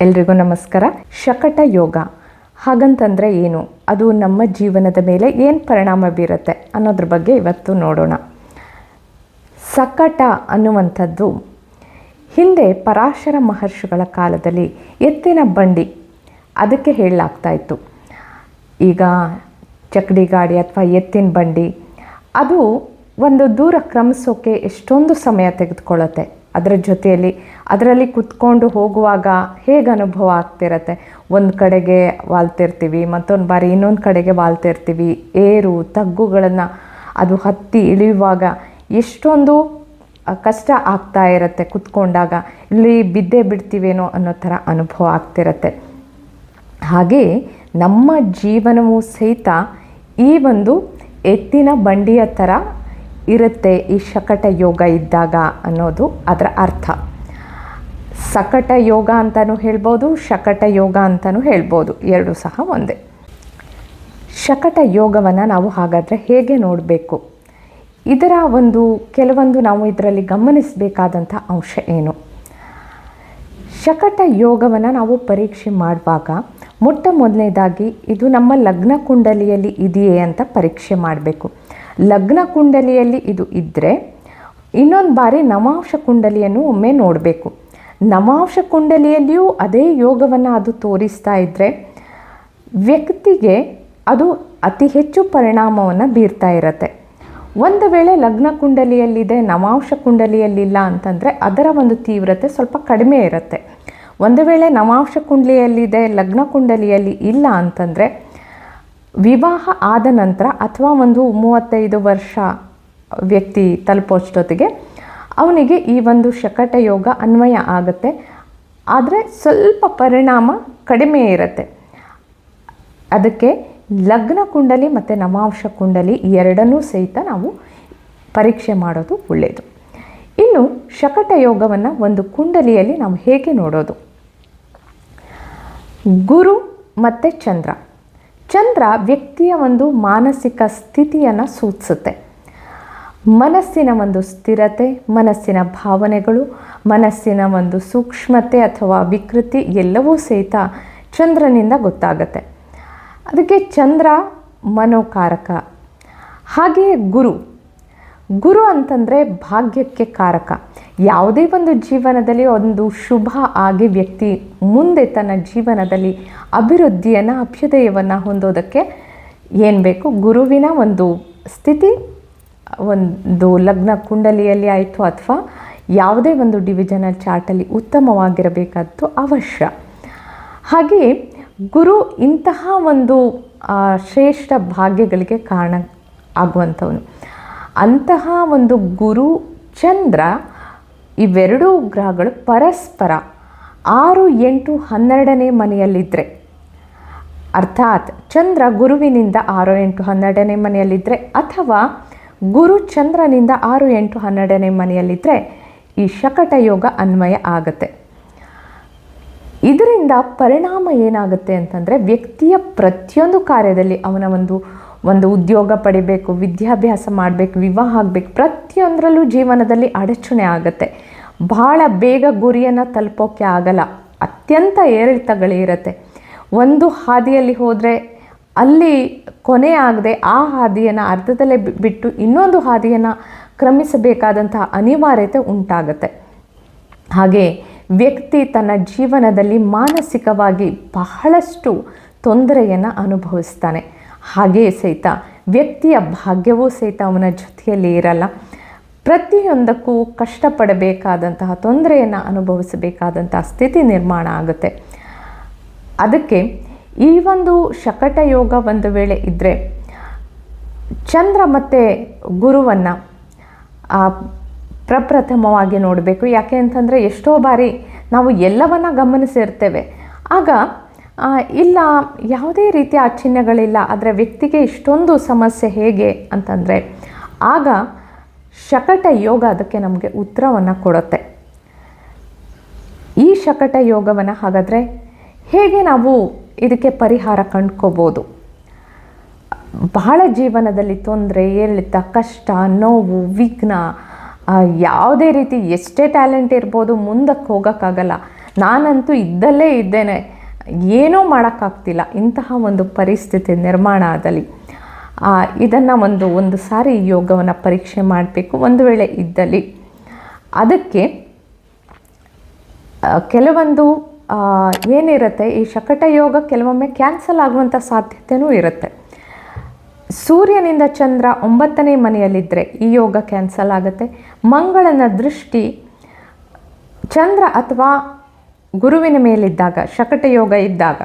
ಎಲ್ರಿಗೂ ನಮಸ್ಕಾರ. ಶಕಟ ಯೋಗ. ಹಾಗಂತಂದರೆ ಏನು? ಅದು ನಮ್ಮ ಜೀವನದ ಮೇಲೆ ಏನು ಪರಿಣಾಮ ಬೀರುತ್ತೆ ಅನ್ನೋದ್ರ ಬಗ್ಗೆ ಇವತ್ತು ನೋಡೋಣ. ಸಕಟ ಅನ್ನುವಂಥದ್ದು ಹಿಂದೆ ಪರಾಶರ ಮಹರ್ಷಿಗಳ ಕಾಲದಲ್ಲಿ ಎತ್ತಿನ ಬಂಡಿ ಅದಕ್ಕೆ ಹೇಳಲಾಗ್ತಾ ಇತ್ತು. ಈಗ ಚಕ್ಡಿ ಗಾಡಿ ಅಥವಾ ಎತ್ತಿನ ಬಂಡಿ ಅದು ಒಂದು ದೂರ ಕ್ರಮಿಸೋಕೆ ಎಷ್ಟೊಂದು ಸಮಯ ತೆಗೆದುಕೊಳ್ಳುತ್ತೆ. ಅದರ ಜೊತೆಯಲ್ಲಿ ಅದರಲ್ಲಿ ಕುತ್ಕೊಂಡು ಹೋಗುವಾಗ ಹೇಗೆ ಅನುಭವ ಆಗ್ತಿರತ್ತೆ? ಒಂದು ಕಡೆಗೆ ವಾಲ್ತಿರ್ತೀವಿ, ಮತ್ತೊಂದು ಬಾರಿ ಇನ್ನೊಂದು ಕಡೆಗೆ ವಾಲ್ತಿರ್ತೀವಿ. ಏರು, ತಗ್ಗುಗಳನ್ನು ಅದು ಹತ್ತಿ ಇಳಿಯುವಾಗ ಎಷ್ಟೊಂದು ಕಷ್ಟ ಆಗ್ತಾ ಇರುತ್ತೆ ಕುತ್ಕೊಂಡಾಗ. ಇಲ್ಲಿ ಬಿದ್ದೇ ಬಿಡ್ತೀವೇನೋ ಅನ್ನೋ ಥರ ಅನುಭವ ಆಗ್ತಿರತ್ತೆ. ಹಾಗೆ ನಮ್ಮ ಜೀವನವೂ ಸಹಿತ ಈ ಒಂದು ಎತ್ತಿನ ಬಂಡಿಯ ಥರ ಇರುತ್ತೆ ಈ ಶಕಟ ಯೋಗ ಇದ್ದಾಗ ಅನ್ನೋದು ಅದರ ಅರ್ಥ. ಸಕಟ ಯೋಗ ಅಂತಲೂ ಹೇಳ್ಬೋದು, ಶಕಟ ಯೋಗ ಅಂತಲೂ ಹೇಳ್ಬೋದು. ಎರಡು ಸಹ ಒಂದೇ. ಶಕಟ ಯೋಗವನ್ನು ನಾವು ಹಾಗಾದರೆ ಹೇಗೆ ನೋಡಬೇಕು? ಇದರ ಒಂದು, ಕೆಲವೊಂದು ನಾವು ಇದರಲ್ಲಿ ಗಮನಿಸಬೇಕಾದಂಥ ಅಂಶ ಏನು? ಶಕಟ ಯೋಗವನ್ನು ನಾವು ಪರೀಕ್ಷೆ ಮಾಡುವಾಗ ಮೊಟ್ಟ ಮೊದಲನೇದಾಗಿ ಇದು ನಮ್ಮ ಲಗ್ನ ಕುಂಡಲಿಯಲ್ಲಿ ಇದೆಯೇ ಅಂತ ಪರೀಕ್ಷೆ ಮಾಡಬೇಕು. ಲಗ್ನ ಕುಂಡಲಿಯಲ್ಲಿ ಇದು ಇದ್ದರೆ ಇನ್ನೊಂದು ಬಾರಿ ನವಾಂಶ ಕುಂಡಲಿಯನ್ನು ಒಮ್ಮೆ ನೋಡಬೇಕು. ನವಾಂಶ ಕುಂಡಲಿಯಲ್ಲಿಯೂ ಅದೇ ಯೋಗವನ್ನು ಅದು ತೋರಿಸ್ತಾ ಇದ್ದರೆ ವ್ಯಕ್ತಿಗೆ ಅದು ಅತಿ ಹೆಚ್ಚು ಪರಿಣಾಮವನ್ನು ಬೀರ್ತಾ ಇರತ್ತೆ. ಒಂದು ವೇಳೆ ಲಗ್ನ ಕುಂಡಲಿಯಲ್ಲಿದೆ ನವಾಂಶ ಕುಂಡಲಿಯಲ್ಲಿಲ್ಲ ಅಂತಂದರೆ ಅದರ ಒಂದು ತೀವ್ರತೆ ಸ್ವಲ್ಪ ಕಡಿಮೆ ಇರುತ್ತೆ. ಒಂದು ವೇಳೆ ನವಾಂಶ ಕುಂಡಲಿಯಲ್ಲಿದೆ, ಲಗ್ನ ಕುಂಡಲಿಯಲ್ಲಿ ಇಲ್ಲ ಅಂತಂದರೆ ವಿವಾಹ ಆದ ನಂತರ ಅಥವಾ ಒಂದು ಮೂವತ್ತೈದು ವರ್ಷ ವ್ಯಕ್ತಿ ತಲುಪೋಷ್ಟೊತ್ತಿಗೆ ಅವನಿಗೆ ಈ ಒಂದು ಶಕಟ ಯೋಗ ಅನ್ವಯ ಆಗುತ್ತೆ. ಆದರೆ ಸ್ವಲ್ಪ ಪರಿಣಾಮ ಕಡಿಮೆ ಇರುತ್ತೆ. ಅದಕ್ಕೆ ಲಗ್ನ ಕುಂಡಲಿ ಮತ್ತು ನವಾಂಶ ಕುಂಡಲಿ ಎರಡನ್ನೂ ಸಹಿತ ನಾವು ಪರೀಕ್ಷೆ ಮಾಡೋದು ಒಳ್ಳೆಯದು ಇನ್ನು ಶಕಟ ಯೋಗವನ್ನು ಒಂದು ಕುಂಡಲಿಯಲ್ಲಿ ನಾವು ಹೇಗೆ ನೋಡೋದು? ಗುರು ಮತ್ತು ಚಂದ್ರ. ಚಂದ್ರ ವ್ಯಕ್ತಿಯ ಒಂದು ಮಾನಸಿಕ ಸ್ಥಿತಿಯನ್ನು ಸೂಚಿಸುತ್ತೆ. ಮನಸ್ಸಿನ ಒಂದು ಸ್ಥಿರತೆ, ಮನಸ್ಸಿನ ಭಾವನೆಗಳು, ಮನಸ್ಸಿನ ಒಂದು ಸೂಕ್ಷ್ಮತೆ ಅಥವಾ ವಿಕೃತಿ ಎಲ್ಲವೂ ಸಹಿತ ಚಂದ್ರನಿಂದ ಗೊತ್ತಾಗತ್ತೆ. ಅದಕ್ಕೆ ಚಂದ್ರ ಮನೋಕಾರಕ, ಹಾಗೆಯೇ ಗುರು. ಗುರು ಅಂತಂದರೆ ಭಾಗ್ಯಕ್ಕೆ ಕಾರಕ. ಯಾವುದೇ ಒಂದು ಜೀವನದಲ್ಲಿ ಒಂದು ಶುಭ ಆಗಿ ವ್ಯಕ್ತಿ ಮುಂದೆ ತನ್ನ ಜೀವನದಲ್ಲಿ ಅಭಿವೃದ್ಧಿಯನ್ನು, ಅಭ್ಯುದಯವನ್ನು ಹೊಂದೋದಕ್ಕೆ ಏನು ಬೇಕು? ಗುರುವಿನ ಒಂದು ಸ್ಥಿತಿ, ಒಂದು ಲಗ್ನ ಕುಂಡಲಿಯಲ್ಲಿ ಆಯಿತು ಅಥವಾ ಯಾವುದೇ ಒಂದು ಡಿವಿಜನ ಚಾರ್ಟಲ್ಲಿ ಉತ್ತಮವಾಗಿರಬೇಕಾದ್ದು ಅವಶ್ಯ. ಹಾಗೆಯೇ ಗುರು ಇಂತಹ ಒಂದು ಶ್ರೇಷ್ಠ ಭಾಗ್ಯಗಳಿಗೆ ಕಾರಣ ಆಗುವಂಥವನು. ಅಂತಹ ಒಂದು ಗುರು ಚಂದ್ರ ಇವೆರಡೂ ಗ್ರಹಗಳು ಪರಸ್ಪರ ಆರು ಎಂಟು ಹನ್ನೆರಡನೇ ಮನೆಯಲ್ಲಿದ್ದರೆ ಅರ್ಥಾತ್ ಚಂದ್ರ ಗುರುವಿನಿಂದ ಆರು ಎಂಟು ಹನ್ನೆರಡನೇ ಮನೆಯಲ್ಲಿದ್ದರೆ ಅಥವಾ ಗುರು ಚಂದ್ರನಿಂದ ಆರು ಎಂಟು ಹನ್ನೆರಡನೇ ಮನೆಯಲ್ಲಿದ್ದರೆ ಈ ಶಕಟ ಯೋಗ ಅನ್ವಯ ಆಗುತ್ತೆ. ಇದರಿಂದ ಪರಿಣಾಮ ಏನಾಗುತ್ತೆ ಅಂತಂದರೆ ವ್ಯಕ್ತಿಯ ಪ್ರತಿಯೊಂದು ಕಾರ್ಯದಲ್ಲಿ ಅವನ ಒಂದು ಒಂದು ಉದ್ಯೋಗ ಪಡಿಬೇಕು, ವಿದ್ಯಾಭ್ಯಾಸ ಮಾಡಬೇಕು, ವಿವಾಹ ಆಗಬೇಕು, ಪ್ರತಿಯೊಂದರಲ್ಲೂ ಜೀವನದಲ್ಲಿ ಅಡಚಣೆ ಆಗುತ್ತೆ. ಭಾಳ ಬೇಗ ಗುರಿಯನ್ನು ತಲುಪೋಕ್ಕೆ ಆಗಲ್ಲ. ಅತ್ಯಂತ ಏರಿಳಿತಗಳಿರುತ್ತೆ ಒಂದು ಹಾದಿಯಲ್ಲಿ ಹೋದರೆ, ಅಲ್ಲಿ ಕೊನೆ ಆಗದೆ ಆ ಹಾದಿಯನ್ನು ಅರ್ಧದಲ್ಲೇ ಬಿಟ್ಟು ಇನ್ನೊಂದು ಹಾದಿಯನ್ನು ಕ್ರಮಿಸಬೇಕಾದಂತಹ ಅನಿವಾರ್ಯತೆ ಉಂಟಾಗುತ್ತೆ. ಹಾಗೆ ವ್ಯಕ್ತಿ ತನ್ನ ಜೀವನದಲ್ಲಿ ಮಾನಸಿಕವಾಗಿ ಬಹಳಷ್ಟು ತೊಂದರೆಯನ್ನು ಅನುಭವಿಸ್ತಾನೆ. ಹಾಗೆಯೇ ಸಹಿತ ವ್ಯಕ್ತಿಯ ಭಾಗ್ಯವೂ ಸಹಿತ ಅವನ ಜೊತೆಯಲ್ಲಿ ಇರಲ್ಲ. ಪ್ರತಿಯೊಂದಕ್ಕೂ ಕಷ್ಟಪಡಬೇಕಾದಂತಹ, ತೊಂದರೆಯನ್ನು ಅನುಭವಿಸಬೇಕಾದಂತಹ ಸ್ಥಿತಿ ನಿರ್ಮಾಣ ಆಗುತ್ತೆ. ಅದಕ್ಕೆ ಈ ಒಂದು ಶಕಟ ಯೋಗ ಒಂದು ವೇಳೆ ಇದ್ದರೆ ಚಂದ್ರ ಮತ್ತು ಗುರುವನ್ನು ಪ್ರಪ್ರಥಮವಾಗಿ ನೋಡಬೇಕು. ಯಾಕೆ ಅಂತಂದರೆ ಎಷ್ಟೋ ಬಾರಿ ನಾವು ಎಲ್ಲವನ್ನು ಗಮನಿಸಿರ್ತೇವೆ. ಆಗ ಇಲ್ಲ, ಯಾವುದೇ ರೀತಿಯ ಚಿಹ್ನೆಗಳಿಲ್ಲ ಆದರೆ ವ್ಯಕ್ತಿಗೆ ಇಷ್ಟೊಂದು ಸಮಸ್ಯೆ ಹೇಗೆ ಅಂತಂದರೆ, ಆಗ ಶಕಟ ಯೋಗ ಅದಕ್ಕೆ ನಮಗೆ ಉತ್ತರವನ್ನು ಕೊಡುತ್ತೆ. ಈ ಶಕಟ ಯೋಗವನ್ನು ಹಾಗಾದರೆ ಹೇಗೆ ನಾವು ಇದಕ್ಕೆ ಪರಿಹಾರ ಕಂಡ್ಕೋಬೋದು? ಬಹಳ ಜೀವನದಲ್ಲಿ ತೊಂದರೆ, ಏರಿಳಿತ, ಕಷ್ಟ, ನೋವು, ವಿಘ್ನ ಯಾವುದೇ ರೀತಿ ಎಷ್ಟೇ ಟ್ಯಾಲೆಂಟ್ ಇರ್ಬೋದು, ಮುಂದಕ್ಕೆ ಹೋಗೋಕ್ಕಾಗಲ್ಲ. ನಾನಂತೂ ಇದ್ದಲ್ಲೇ ಇದ್ದೇನೆ. ಏನೂ ಮಾಡೋಕ್ಕಾಗ್ತಿಲ್ಲ. ಇಂತಹ ಒಂದು ಪರಿಸ್ಥಿತಿ ನಿರ್ಮಾಣ ಆದಲ್ಲಿ. ಇದನ್ನು ಒಂದು ಒಂದು ಸಾರಿ ಯೋಗವನ್ನು ಪರೀಕ್ಷೆ ಮಾಡಬೇಕು. ಒಂದು ವೇಳೆ ಇದ್ದಲ್ಲಿ ಅದಕ್ಕೆ ಕೆಲವೊಂದು ಏನಿರುತ್ತೆ, ಈ ಶಕಟ ಯೋಗ ಕೆಲವೊಮ್ಮೆ ಕ್ಯಾನ್ಸಲ್ ಆಗುವಂಥ ಸಾಧ್ಯತೆಯೂ ಇರುತ್ತೆ. ಸೂರ್ಯನಿಂದ ಚಂದ್ರ ಒಂಬತ್ತನೇ ಮನೆಯಲ್ಲಿದ್ದರೆ ಈ ಯೋಗ ಕ್ಯಾನ್ಸಲ್ ಆಗುತ್ತೆ. ಮಂಗಳನ ದೃಷ್ಟಿ, ಚಂದ್ರ ಅಥವಾ ಗುರುವಿನ ಮೇಲಿದ್ದಾಗ ಶಕಟ ಯೋಗ ಇದ್ದಾಗ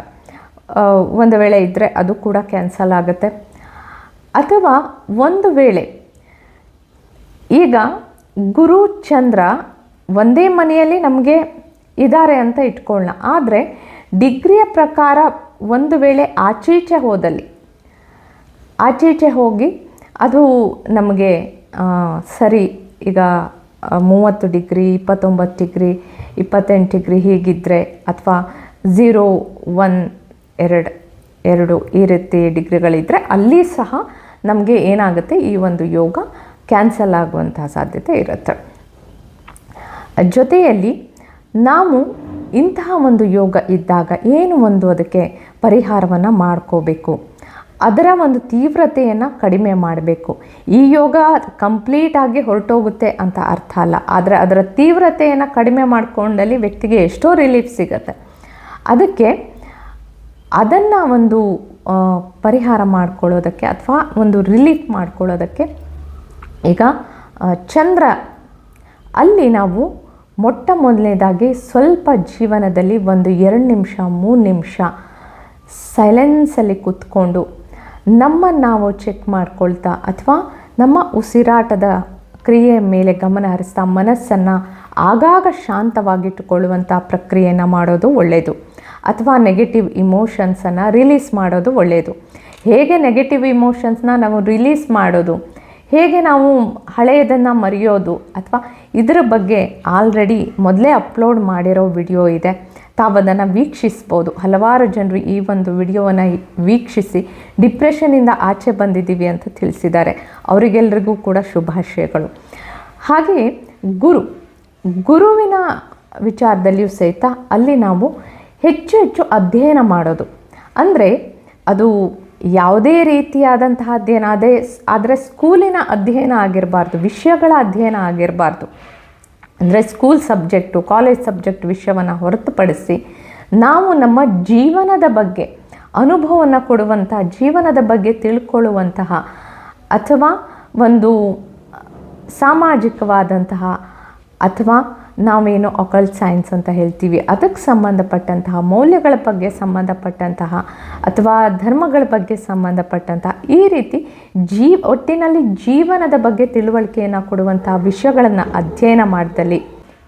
ಒಂದು ವೇಳೆ ಇದ್ದರೆ ಅದು ಕೂಡ ಕ್ಯಾನ್ಸಲ್ ಆಗುತ್ತೆ. ಅಥವಾ ಒಂದು ವೇಳೆ ಈಗ ಗುರು ಚಂದ್ರ ಒಂದೇ ಮನೆಯಲ್ಲಿ ನಮಗೆ ಇದ್ದಾರೆ ಅಂತ ಇಟ್ಕೊಳ್ಳೋಣ ಆದರೆ ಡಿಗ್ರಿಯ ಪ್ರಕಾರ ಒಂದು ವೇಳೆ ಆಚೀಚೆ ಹೋದಲ್ಲಿ, ಆಚೀಚೆ ಹೋಗಿ ಅದು ನಮಗೆ ಸರಿ, ಈಗ ಮೂವತ್ತು ಡಿಗ್ರಿ, ಇಪ್ಪತ್ತೊಂಬತ್ತು ಡಿಗ್ರಿ ಇಪ್ಪತ್ತೆಂಟು ಡಿಗ್ರಿ ಹೀಗಿದ್ದರೆ ಅಥವಾ ಝೀರೋ ಒನ್ ಎರಡು ಎರಡು ಈ ರೀತಿ ಡಿಗ್ರಿಗಳಿದ್ದರೆ ಅಲ್ಲಿ ಸಹ ನಮಗೆ ಏನಾಗುತ್ತೆ? ಈ ಒಂದು ಯೋಗ ಕ್ಯಾನ್ಸಲ್ ಆಗುವಂತಹ ಸಾಧ್ಯತೆ ಇರುತ್ತೆ. ಜೊತೆಯಲ್ಲಿ ನಾವು ಇಂತಹ ಒಂದು ಯೋಗ ಇದ್ದಾಗ ಏನು ಒಂದು ಅದಕ್ಕೆ ಪರಿಹಾರವನ್ನು ಮಾಡ್ಕೋಬೇಕು? ಅದರ ಒಂದು ತೀವ್ರತೆಯನ್ನು ಕಡಿಮೆ ಮಾಡಬೇಕು. ಈ ಯೋಗ ಕಂಪ್ಲೀಟಾಗಿ ಹೊರಟೋಗುತ್ತೆ ಅಂತ ಅರ್ಥ ಅಲ್ಲ. ಆದರೆ ಅದರ ತೀವ್ರತೆಯನ್ನು ಕಡಿಮೆ ಮಾಡಿಕೊಂಡಲ್ಲಿ ವ್ಯಕ್ತಿಗೆ ಎಷ್ಟೋ ರಿಲೀಫ್ ಸಿಗುತ್ತೆ. ಅದಕ್ಕೆ ಅದನ್ನು ಒಂದು ಪರಿಹಾರ ಮಾಡ್ಕೊಳ್ಳೋದಕ್ಕೆ ಅಥವಾ ಒಂದು ರಿಲೀಫ್ ಮಾಡ್ಕೊಳ್ಳೋದಕ್ಕೆ ಈಗ ಚಂದ್ರ, ಅಲ್ಲಿ ನಾವು ಮೊಟ್ಟ ಮೊದಲನೇದಾಗಿ ಸ್ವಲ್ಪ ಜೀವನದಲ್ಲಿ ಒಂದು ಎರಡು ನಿಮಿಷ, ಮೂರು ನಿಮಿಷ ಸೈಲೆನ್ಸಲ್ಲಿ ಕೂತ್ಕೊಂಡು ನಮ್ಮನ್ನು ನಾವು ಚೆಕ್ ಮಾಡ್ಕೊಳ್ತಾ ಅಥವಾ ನಮ್ಮ ಉಸಿರಾಟದ ಕ್ರಿಯೆ ಮೇಲೆ ಗಮನ ಹರಿಸ್ತಾ ಮನಸ್ಸನ್ನು ಆಗಾಗ ಶಾಂತವಾಗಿಟ್ಟುಕೊಳ್ಳುವಂಥ ಪ್ರಕ್ರಿಯೆಯನ್ನು ಮಾಡೋದು ಒಳ್ಳೆಯದು ಅಥವಾ ನೆಗೆಟಿವ್ ಇಮೋಷನ್ಸನ್ನು ರಿಲೀಸ್ ಮಾಡೋದು ಒಳ್ಳೆಯದು ಹೇಗೆ ನೆಗೆಟಿವ್ ಇಮೋಷನ್ಸ್ನ ನಾವು ರಿಲೀಸ್ ಮಾಡೋದು? ಹೇಗೆ ನಾವು ಹಳೆಯದನ್ನು ಮರೆಯೋದು? ಅಥವಾ ಇದರ ಬಗ್ಗೆ ಆಲ್ರೆಡಿ ಮೊದಲೇ ಅಪ್ಲೋಡ್ ಮಾಡಿರೋ ವಿಡಿಯೋ ಇದೆ. ತಾವದನ್ನು ವೀಕ್ಷಿಸ್ಬೋದು. ಹಲವಾರು ಜನರು ಈ ಒಂದು ವಿಡಿಯೋವನ್ನು ವೀಕ್ಷಿಸಿ ಡಿಪ್ರೆಷನ್ನಿಂದ ಆಚೆ ಬಂದಿದ್ದೀವಿ ಅಂತ ತಿಳಿಸಿದ್ದಾರೆ. ಅವರಿಗೆಲ್ಲರಿಗೂ ಕೂಡ ಶುಭಾಶಯಗಳು. ಹಾಗೆಯೇ ಗುರು, ಗುರುವಿನ ವಿಚಾರದಲ್ಲಿಯೂ ಸಹಿತ ಅಲ್ಲಿ ನಾವು ಹೆಚ್ಚು ಹೆಚ್ಚು ಅಧ್ಯಯನ ಮಾಡೋದು. ಅಂದರೆ ಅದು ಯಾವುದೇ ರೀತಿಯಾದಂತಹ ಅಧ್ಯಯನ, ಅದೇ, ಆದರೆ ಸ್ಕೂಲಿನ ಅಧ್ಯಯನ ಆಗಿರಬಾರ್ದು, ವಿಷಯಗಳ ಅಧ್ಯಯನ ಆಗಿರಬಾರ್ದು. ಅಂದರೆ ಸ್ಕೂಲ್ ಸಬ್ಜೆಕ್ಟು ಕಾಲೇಜ್ ಸಬ್ಜೆಕ್ಟ್ ವಿಷಯವನ್ನು ಹೊರತುಪಡಿಸಿ ನಾವು ನಮ್ಮ ಜೀವನದ ಬಗ್ಗೆ, ಅನುಭವವನ್ನು ಕೊಡುವಂತಹ, ಜೀವನದ ಬಗ್ಗೆ ತಿಳ್ಕೊಳ್ಳುವಂತಹ ಅಥವಾ ಒಂದು ಸಾಮಾಜಿಕವಾದಂತಹ ಅಥವಾ ನಾವೇನು ಅಕಲ್ಟ್ ಸೈನ್ಸ್ ಅಂತ ಹೇಳ್ತೀವಿ. ಅದಕ್ಕೆ ಸಂಬಂಧಪಟ್ಟಂತಹ, ಮೌಲ್ಯಗಳ ಬಗ್ಗೆ ಸಂಬಂಧಪಟ್ಟಂತಹ ಅಥವಾ ಧರ್ಮಗಳ ಬಗ್ಗೆ ಸಂಬಂಧಪಟ್ಟಂತಹ ಈ ರೀತಿ ಜೀ, ಒಟ್ಟಿನಲ್ಲಿ ಜೀವನದ ಬಗ್ಗೆ ತಿಳುವಳಿಕೆಯನ್ನು ಕೊಡುವಂತಹ ವಿಷಯಗಳನ್ನು ಅಧ್ಯಯನ ಮಾಡಿದಲ್ಲಿ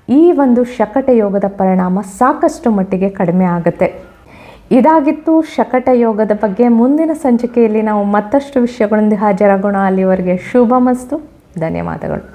ಈ ಒಂದು ಶಕಟ ಯೋಗದ ಪರಿಣಾಮ ಸಾಕಷ್ಟು ಮಟ್ಟಿಗೆ ಕಡಿಮೆ ಆಗುತ್ತೆ. ಇದಾಗಿತ್ತು ಶಕಟ ಯೋಗದ ಬಗ್ಗೆ. ಮುಂದಿನ ಸಂಚಿಕೆಯಲ್ಲಿ ನಾವು ಮತ್ತಷ್ಟು ವಿಷಯಗಳೊಂದಿಗೆ ಹಾಜರಾಗೋಣ. ಅಲ್ಲಿವರೆಗೆ ಶುಭ ಮಸ್ತು ಧನ್ಯವಾದಗಳು.